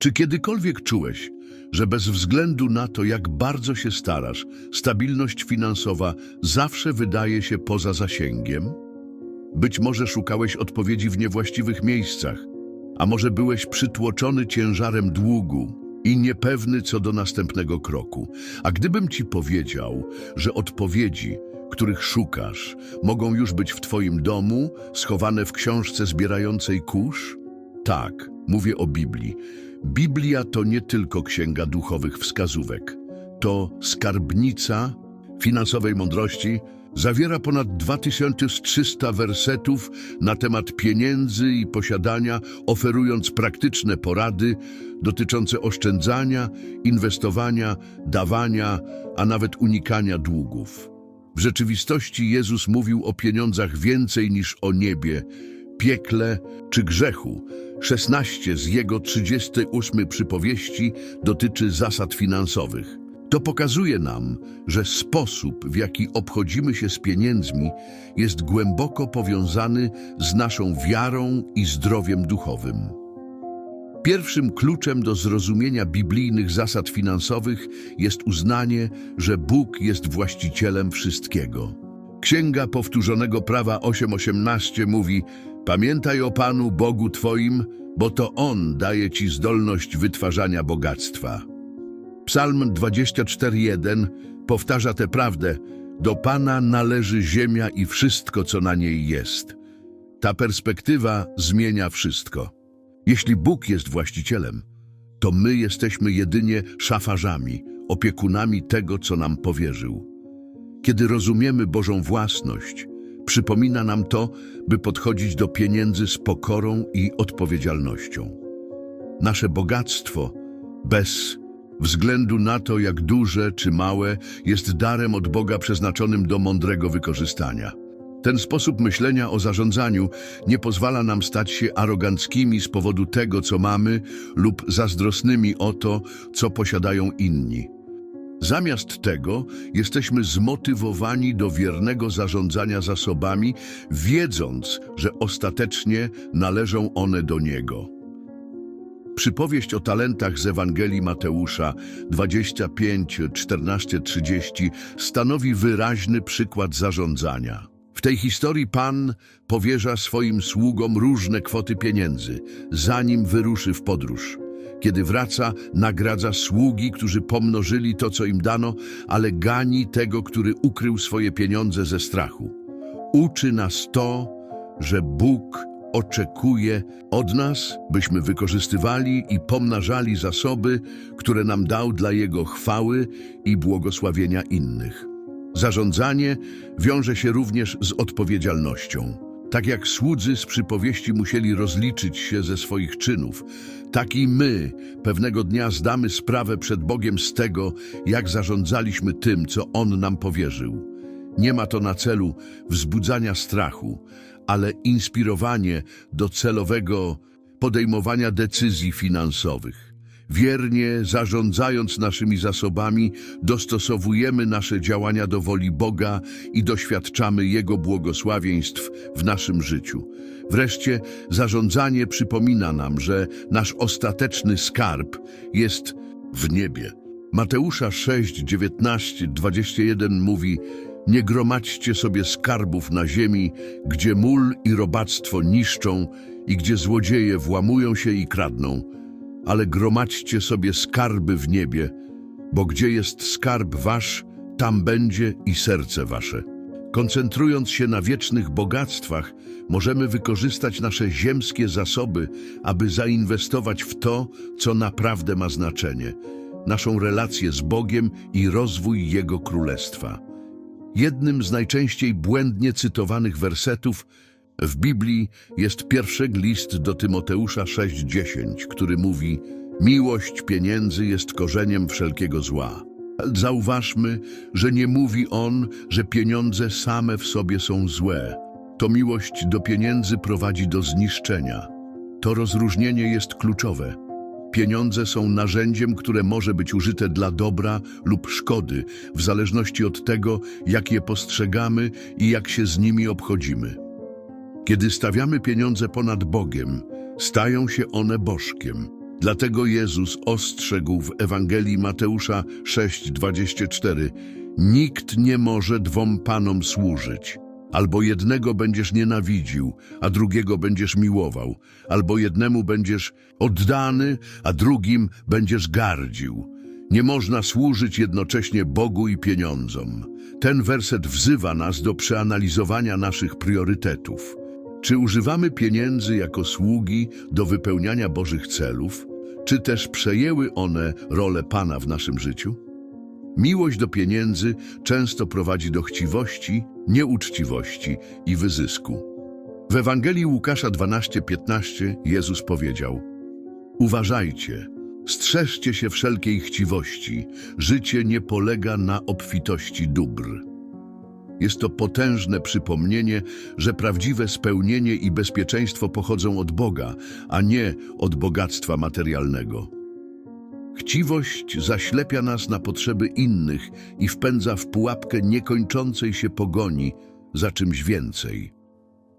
Czy kiedykolwiek czułeś, że bez względu na to, jak bardzo się starasz, stabilność finansowa zawsze wydaje się poza zasięgiem? Być może szukałeś odpowiedzi w niewłaściwych miejscach, a może byłeś przytłoczony ciężarem długu i niepewny co do następnego kroku. A gdybym ci powiedział, że odpowiedzi, których szukasz, mogą już być w twoim domu, schowane w książce zbierającej kurz? Tak, mówię o Biblii. Biblia to nie tylko księga duchowych wskazówek. To skarbnica finansowej mądrości, zawiera ponad 2300 wersetów na temat pieniędzy i posiadania, oferując praktyczne porady dotyczące oszczędzania, inwestowania, dawania, a nawet unikania długów. W rzeczywistości Jezus mówił o pieniądzach więcej niż o niebie, piekle czy grzechu. 16 z jego 38 przypowieści dotyczy zasad finansowych. To pokazuje nam, że sposób, w jaki obchodzimy się z pieniędzmi, jest głęboko powiązany z naszą wiarą i zdrowiem duchowym. Pierwszym kluczem do zrozumienia biblijnych zasad finansowych jest uznanie, że Bóg jest właścicielem wszystkiego. Księga Powtórzonego Prawa 8.18 mówi Pamiętaj o Panu Bogu Twoim, bo to On daje Ci zdolność wytwarzania bogactwa. Psalm 24.1 powtarza tę prawdę. Do Pana należy ziemia i wszystko, co na niej jest. Ta perspektywa zmienia wszystko. Jeśli Bóg jest właścicielem, to my jesteśmy jedynie szafarzami, opiekunami tego, co nam powierzył. Kiedy rozumiemy Bożą własność, przypomina nam to, by podchodzić do pieniędzy z pokorą i odpowiedzialnością. Nasze bogactwo, bez względu na to, jak duże czy małe, jest darem od Boga przeznaczonym do mądrego wykorzystania. Ten sposób myślenia o zarządzaniu nie pozwala nam stać się aroganckimi z powodu tego, co mamy, lub zazdrosnymi o to, co posiadają inni. Zamiast tego jesteśmy zmotywowani do wiernego zarządzania zasobami, wiedząc, że ostatecznie należą one do Niego. Przypowieść o talentach z Ewangelii Mateusza 25, 14, 30 stanowi wyraźny przykład zarządzania. W tej historii Pan powierza swoim sługom różne kwoty pieniędzy, zanim wyruszy w podróż. Kiedy wraca, nagradza sługi, którzy pomnożyli to, co im dano, ale gani tego, który ukrył swoje pieniądze ze strachu. Uczy nas to, że Bóg oczekuje od nas, byśmy wykorzystywali i pomnażali zasoby, które nam dał dla Jego chwały i błogosławienia innych. Zarządzanie wiąże się również z odpowiedzialnością. Tak jak słudzy z przypowieści musieli rozliczyć się ze swoich czynów, tak i my pewnego dnia zdamy sprawę przed Bogiem z tego, jak zarządzaliśmy tym, co On nam powierzył. Nie ma to na celu wzbudzania strachu, ale inspirowanie do celowego podejmowania decyzji finansowych. Wiernie zarządzając naszymi zasobami, dostosowujemy nasze działania do woli Boga i doświadczamy Jego błogosławieństw w naszym życiu. Wreszcie zarządzanie przypomina nam, że nasz ostateczny skarb jest w niebie. Mateusza 6, 19, 21 mówi Nie gromadźcie sobie skarbów na ziemi, gdzie mól i robactwo niszczą i gdzie złodzieje włamują się i kradną, ale gromadźcie sobie skarby w niebie, bo gdzie jest skarb wasz, tam będzie i serce wasze. Koncentrując się na wiecznych bogactwach, możemy wykorzystać nasze ziemskie zasoby, aby zainwestować w to, co naprawdę ma znaczenie naszą relację z Bogiem i rozwój Jego Królestwa. Jednym z najczęściej błędnie cytowanych wersetów w Biblii jest pierwszy list do Tymoteusza 6,10, który mówi Miłość pieniędzy jest korzeniem wszelkiego zła. Zauważmy, że nie mówi on, że pieniądze same w sobie są złe. To miłość do pieniędzy prowadzi do zniszczenia. To rozróżnienie jest kluczowe. Pieniądze są narzędziem, które może być użyte dla dobra lub szkody, w zależności od tego, jak je postrzegamy i jak się z nimi obchodzimy. Kiedy stawiamy pieniądze ponad Bogiem, stają się one bożkiem. Dlatego Jezus ostrzegł w Ewangelii Mateusza 6:24: Nikt nie może dwom panom służyć. Albo jednego będziesz nienawidził, a drugiego będziesz miłował, albo jednemu będziesz oddany, a drugim będziesz gardził. Nie można służyć jednocześnie Bogu i pieniądzom. Ten werset wzywa nas do przeanalizowania naszych priorytetów. Czy używamy pieniędzy jako sługi do wypełniania Bożych celów, czy też przejęły one rolę Pana w naszym życiu? Miłość do pieniędzy często prowadzi do chciwości, nieuczciwości i wyzysku. W Ewangelii Łukasza 12:15 Jezus powiedział: Uważajcie, strzeżcie się wszelkiej chciwości. Życie nie polega na obfitości dóbr. Jest to potężne przypomnienie, że prawdziwe spełnienie i bezpieczeństwo pochodzą od Boga, a nie od bogactwa materialnego. Chciwość zaślepia nas na potrzeby innych i wpędza w pułapkę niekończącej się pogoni za czymś więcej.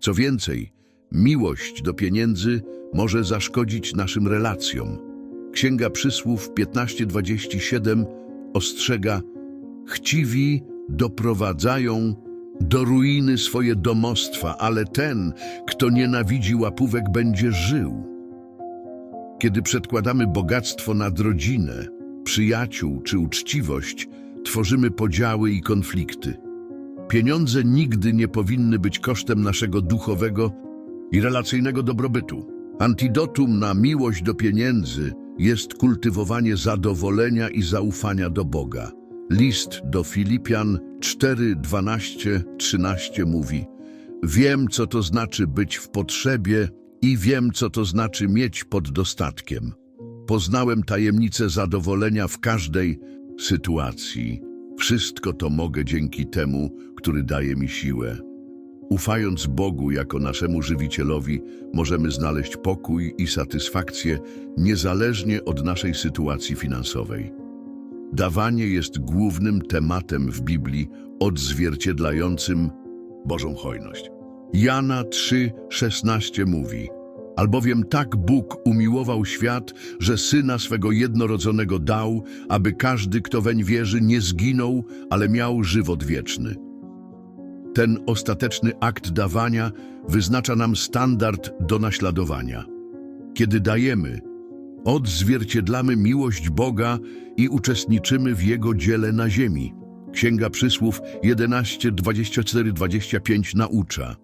Co więcej, miłość do pieniędzy może zaszkodzić naszym relacjom. Księga Przysłów 15:27 ostrzega: Chciwi doprowadzają do ruiny swoje domostwa, ale ten, kto nienawidzi łapówek, będzie żył. Kiedy przedkładamy bogactwo nad rodzinę, przyjaciół czy uczciwość, tworzymy podziały i konflikty. Pieniądze nigdy nie powinny być kosztem naszego duchowego i relacyjnego dobrobytu. Antidotum na miłość do pieniędzy jest kultywowanie zadowolenia i zaufania do Boga. List do Filipian 4, 12, 13 mówi Wiem, co to znaczy być w potrzebie i wiem, co to znaczy mieć pod dostatkiem. Poznałem tajemnicę zadowolenia w każdej sytuacji. Wszystko to mogę dzięki temu, który daje mi siłę. Ufając Bogu jako naszemu żywicielowi, możemy znaleźć pokój i satysfakcję niezależnie od naszej sytuacji finansowej. Dawanie jest głównym tematem w Biblii odzwierciedlającym Bożą hojność. Jana 3,16 mówi Albowiem tak Bóg umiłował świat, że Syna swego jednorodzonego dał, aby każdy, kto weń wierzy, nie zginął, ale miał żywot wieczny. Ten ostateczny akt dawania wyznacza nam standard do naśladowania. Kiedy dajemy, odzwierciedlamy miłość Boga i uczestniczymy w Jego dziele na ziemi. Księga Przysłów 11, 24, 25 naucza.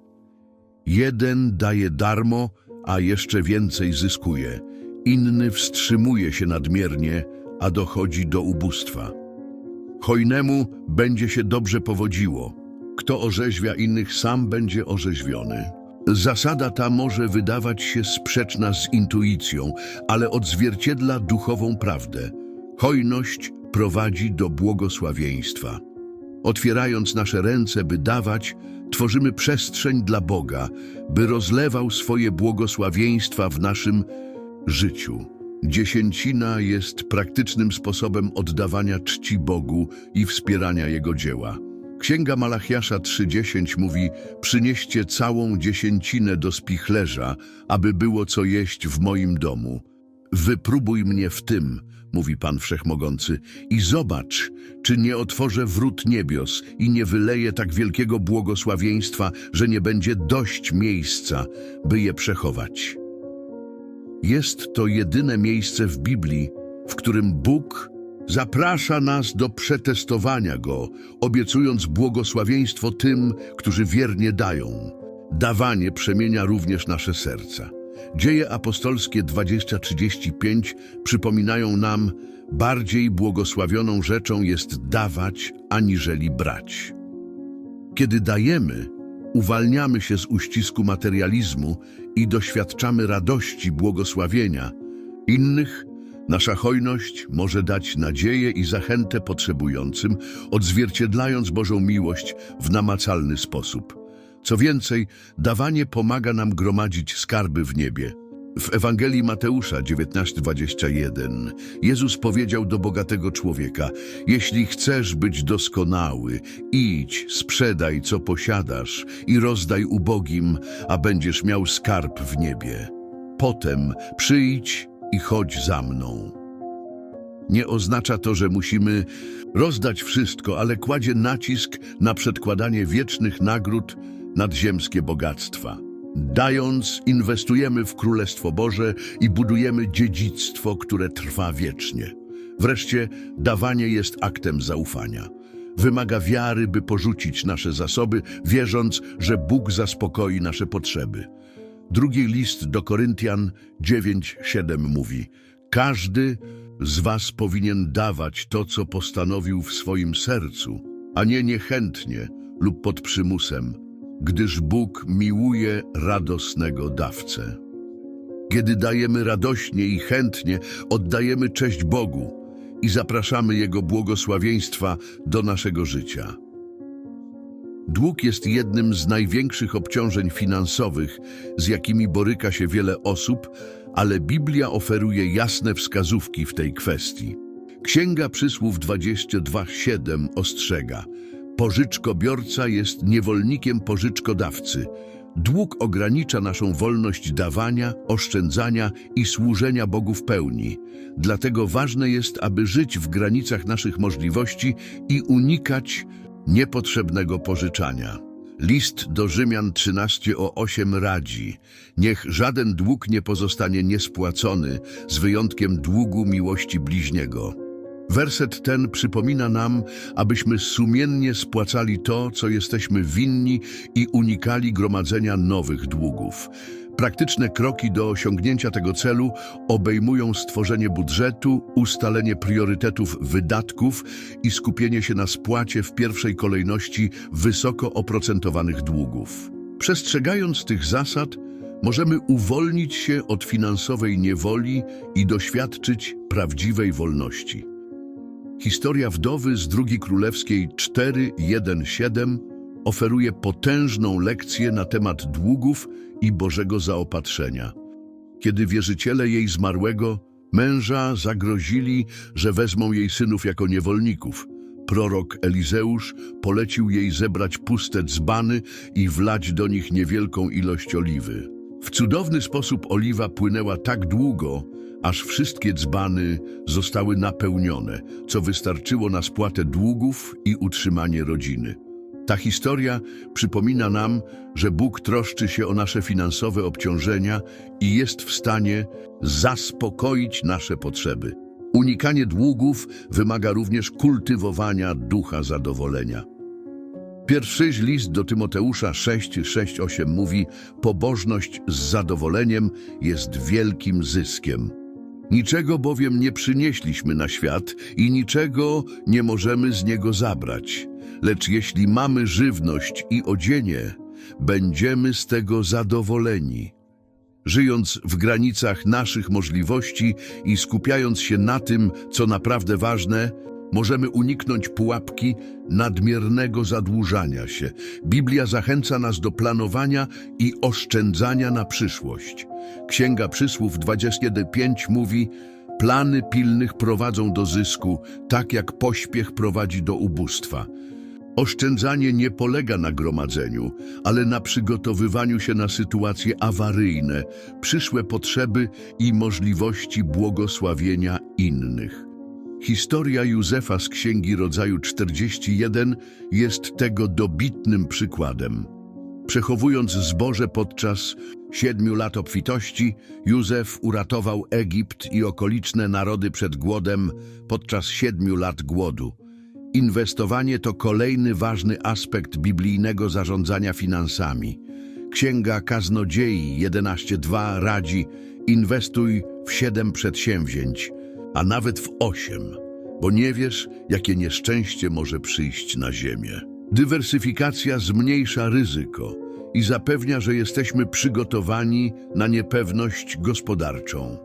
Jeden daje darmo, a jeszcze więcej zyskuje. Inny wstrzymuje się nadmiernie, a dochodzi do ubóstwa. Hojnemu będzie się dobrze powodziło. Kto orzeźwia innych, sam będzie orzeźwiony. Zasada ta może wydawać się sprzeczna z intuicją, ale odzwierciedla duchową prawdę. Hojność prowadzi do błogosławieństwa. Otwierając nasze ręce, by dawać, tworzymy przestrzeń dla Boga, by rozlewał swoje błogosławieństwa w naszym życiu. Dziesięcina jest praktycznym sposobem oddawania czci Bogu i wspierania Jego dzieła. Księga Malachiasza 3:10 mówi: Przynieście całą dziesięcinę do spichlerza, aby było co jeść w moim domu. Wypróbuj mnie w tym, mówi Pan Wszechmogący, i zobacz, czy nie otworzę wrót niebios i nie wyleję tak wielkiego błogosławieństwa, że nie będzie dość miejsca, by je przechować. Jest to jedyne miejsce w Biblii, w którym Bóg zaprasza nas do przetestowania Go, obiecując błogosławieństwo tym, którzy wiernie dają. Dawanie przemienia również nasze serca. Dzieje apostolskie 20:35 przypominają nam, bardziej błogosławioną rzeczą jest dawać, aniżeli brać. Kiedy dajemy, uwalniamy się z uścisku materializmu i doświadczamy radości błogosławienia. Innych nasza hojność może dać nadzieję i zachętę potrzebującym, odzwierciedlając Bożą miłość w namacalny sposób. Co więcej, dawanie pomaga nam gromadzić skarby w niebie. W Ewangelii Mateusza 19:21 Jezus powiedział do bogatego człowieka: Jeśli chcesz być doskonały, idź, sprzedaj co posiadasz i rozdaj ubogim, a będziesz miał skarb w niebie. Potem przyjdź i chodź za mną. Nie oznacza to, że musimy rozdać wszystko, ale kładzie nacisk na przedkładanie wiecznych nagród nad ziemskie bogactwa. Dając, inwestujemy w Królestwo Boże i budujemy dziedzictwo, które trwa wiecznie. Wreszcie, dawanie jest aktem zaufania. Wymaga wiary, by porzucić nasze zasoby, wierząc, że Bóg zaspokoi nasze potrzeby. Drugi list do Koryntian 9:7 mówi: Każdy z was powinien dawać to, co postanowił w swoim sercu, a nie niechętnie lub pod przymusem, gdyż Bóg miłuje radosnego dawcę. Kiedy dajemy radośnie i chętnie, oddajemy cześć Bogu i zapraszamy Jego błogosławieństwa do naszego życia. Dług jest jednym z największych obciążeń finansowych, z jakimi boryka się wiele osób, ale Biblia oferuje jasne wskazówki w tej kwestii. Księga Przysłów 22:7 ostrzega: Pożyczkobiorca jest niewolnikiem pożyczkodawcy. Dług ogranicza naszą wolność dawania, oszczędzania i służenia Bogu w pełni. Dlatego ważne jest, aby żyć w granicach naszych możliwości i unikać niepotrzebnego pożyczania. List do Rzymian 13 o 8 radzi: Niech żaden dług nie pozostanie niespłacony, z wyjątkiem długu miłości bliźniego. Werset ten przypomina nam, abyśmy sumiennie spłacali to, co jesteśmy winni i unikali gromadzenia nowych długów. Praktyczne kroki do osiągnięcia tego celu obejmują stworzenie budżetu, ustalenie priorytetów wydatków i skupienie się na spłacie w pierwszej kolejności wysoko oprocentowanych długów. Przestrzegając tych zasad, możemy uwolnić się od finansowej niewoli i doświadczyć prawdziwej wolności. Historia wdowy z II Królewskiej 4.1.7 oferuje potężną lekcję na temat długów i Bożego zaopatrzenia. Kiedy wierzyciele jej zmarłego męża zagrozili, że wezmą jej synów jako niewolników, prorok Elizeusz polecił jej zebrać puste dzbany i wlać do nich niewielką ilość oliwy. W cudowny sposób oliwa płynęła tak długo, aż wszystkie dzbany zostały napełnione, co wystarczyło na spłatę długów i utrzymanie rodziny. Ta historia przypomina nam, że Bóg troszczy się o nasze finansowe obciążenia i jest w stanie zaspokoić nasze potrzeby. Unikanie długów wymaga również kultywowania ducha zadowolenia. Pierwszy list do Tymoteusza 6:6-8 mówi: Pobożność z zadowoleniem jest wielkim zyskiem. Niczego bowiem nie przynieśliśmy na świat i niczego nie możemy z niego zabrać. Lecz jeśli mamy żywność i odzienie, będziemy z tego zadowoleni. Żyjąc w granicach naszych możliwości i skupiając się na tym, co naprawdę ważne, możemy uniknąć pułapki nadmiernego zadłużania się. Biblia zachęca nas do planowania i oszczędzania na przyszłość. Księga Przysłów 25 mówi: Plany pilnych prowadzą do zysku, tak jak pośpiech prowadzi do ubóstwa. Oszczędzanie nie polega na gromadzeniu, ale na przygotowywaniu się na sytuacje awaryjne, przyszłe potrzeby i możliwości błogosławienia innych. Historia Józefa z Księgi Rodzaju 41 jest tego dobitnym przykładem. Przechowując zboże podczas siedmiu lat obfitości, Józef uratował Egipt i okoliczne narody przed głodem podczas siedmiu lat głodu. Inwestowanie to kolejny ważny aspekt biblijnego zarządzania finansami. Księga Kaznodziei 11.2 radzi inwestuj w siedem przedsięwzięć, a nawet w osiem, bo nie wiesz, jakie nieszczęście może przyjść na ziemię. Dywersyfikacja zmniejsza ryzyko i zapewnia, że jesteśmy przygotowani na niepewność gospodarczą.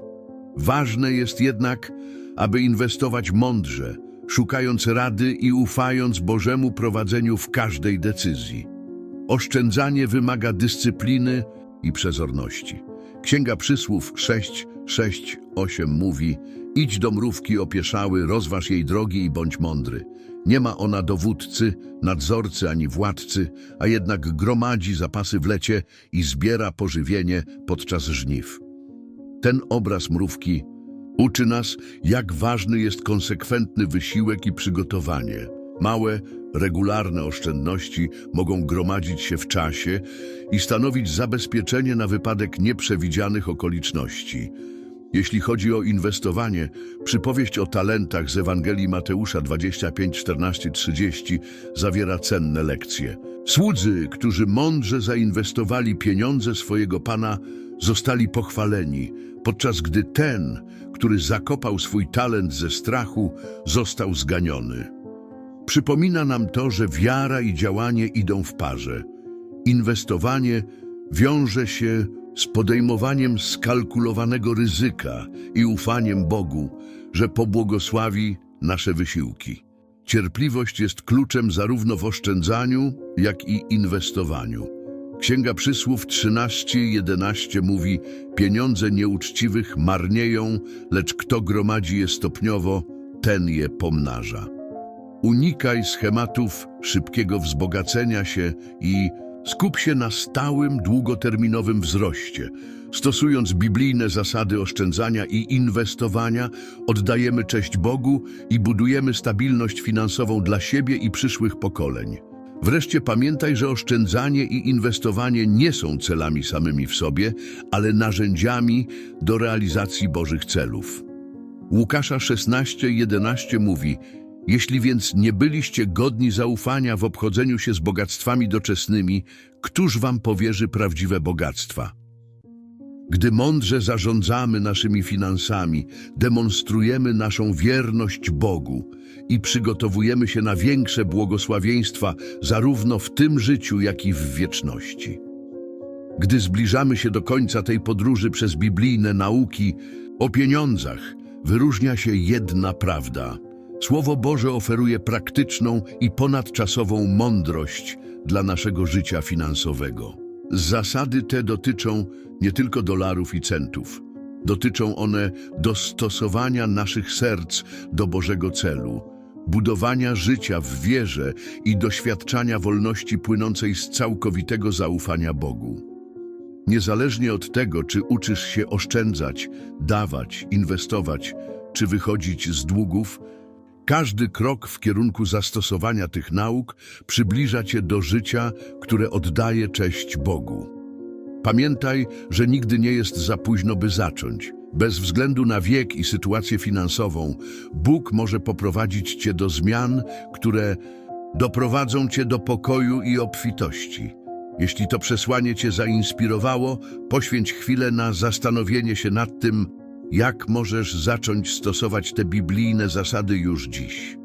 Ważne jest jednak, aby inwestować mądrze, szukając rady i ufając Bożemu prowadzeniu w każdej decyzji. Oszczędzanie wymaga dyscypliny i przezorności. Księga Przysłów 6, 6, 8 mówi Idź do mrówki opieszały, rozważ jej drogi i bądź mądry. Nie ma ona dowódcy, nadzorcy ani władcy, a jednak gromadzi zapasy w lecie i zbiera pożywienie podczas żniw. Ten obraz mrówki Uczy nas, jak ważny jest konsekwentny wysiłek i przygotowanie. Małe, regularne oszczędności mogą gromadzić się w czasie i stanowić zabezpieczenie na wypadek nieprzewidzianych okoliczności. Jeśli chodzi o inwestowanie, przypowieść o talentach z Ewangelii Mateusza 25, 14, 30 zawiera cenne lekcje. Słudzy, którzy mądrze zainwestowali pieniądze swojego Pana, zostali pochwaleni, podczas gdy ten, który zakopał swój talent ze strachu, został zganiony. Przypomina nam to, że wiara i działanie idą w parze. Inwestowanie wiąże się z podejmowaniem skalkulowanego ryzyka i ufaniem Bogu, że pobłogosławi nasze wysiłki. Cierpliwość jest kluczem zarówno w oszczędzaniu, jak i inwestowaniu. Księga Przysłów 13:11 mówi: Pieniądze nieuczciwych marnieją, lecz kto gromadzi je stopniowo, ten je pomnaża. Unikaj schematów szybkiego wzbogacenia się i skup się na stałym, długoterminowym wzroście. Stosując biblijne zasady oszczędzania i inwestowania, oddajemy cześć Bogu i budujemy stabilność finansową dla siebie i przyszłych pokoleń. Wreszcie pamiętaj, że oszczędzanie i inwestowanie nie są celami samymi w sobie, ale narzędziami do realizacji Bożych celów. Łukasza 16:11 mówi: Jeśli więc nie byliście godni zaufania w obchodzeniu się z bogactwami doczesnymi, któż wam powierzy prawdziwe bogactwa? Gdy mądrze zarządzamy naszymi finansami, demonstrujemy naszą wierność Bogu i przygotowujemy się na większe błogosławieństwa zarówno w tym życiu, jak i w wieczności. Gdy zbliżamy się do końca tej podróży przez biblijne nauki o pieniądzach, wyróżnia się jedna prawda. Słowo Boże oferuje praktyczną i ponadczasową mądrość dla naszego życia finansowego. Zasady te dotyczą nie tylko dolarów i centów. Dotyczą one dostosowania naszych serc do Bożego celu, budowania życia w wierze i doświadczania wolności płynącej z całkowitego zaufania Bogu. Niezależnie od tego, czy uczysz się oszczędzać, dawać, inwestować, czy wychodzić z długów, każdy krok w kierunku zastosowania tych nauk przybliża cię do życia, które oddaje cześć Bogu. Pamiętaj, że nigdy nie jest za późno, by zacząć. Bez względu na wiek i sytuację finansową, Bóg może poprowadzić cię do zmian, które doprowadzą cię do pokoju i obfitości. Jeśli to przesłanie cię zainspirowało, poświęć chwilę na zastanowienie się nad tym, jak możesz zacząć stosować te biblijne zasady już dziś.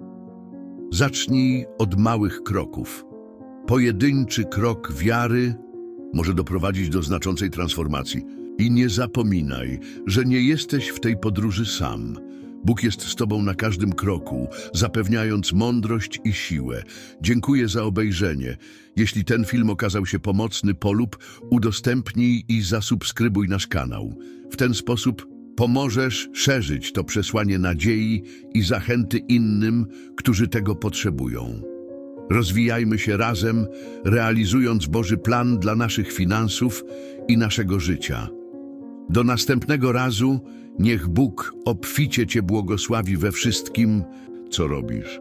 Zacznij od małych kroków. Pojedynczy krok wiary może doprowadzić do znaczącej transformacji. I nie zapominaj, że nie jesteś w tej podróży sam. Bóg jest z Tobą na każdym kroku, zapewniając mądrość i siłę. Dziękuję za obejrzenie. Jeśli ten film okazał się pomocny, polub, udostępnij i zasubskrybuj nasz kanał. W ten sposób pomożesz szerzyć to przesłanie nadziei i zachęty innym, którzy tego potrzebują. Rozwijajmy się razem, realizując Boży plan dla naszych finansów i naszego życia. Do następnego razu niech Bóg obficie Cię błogosławi we wszystkim, co robisz.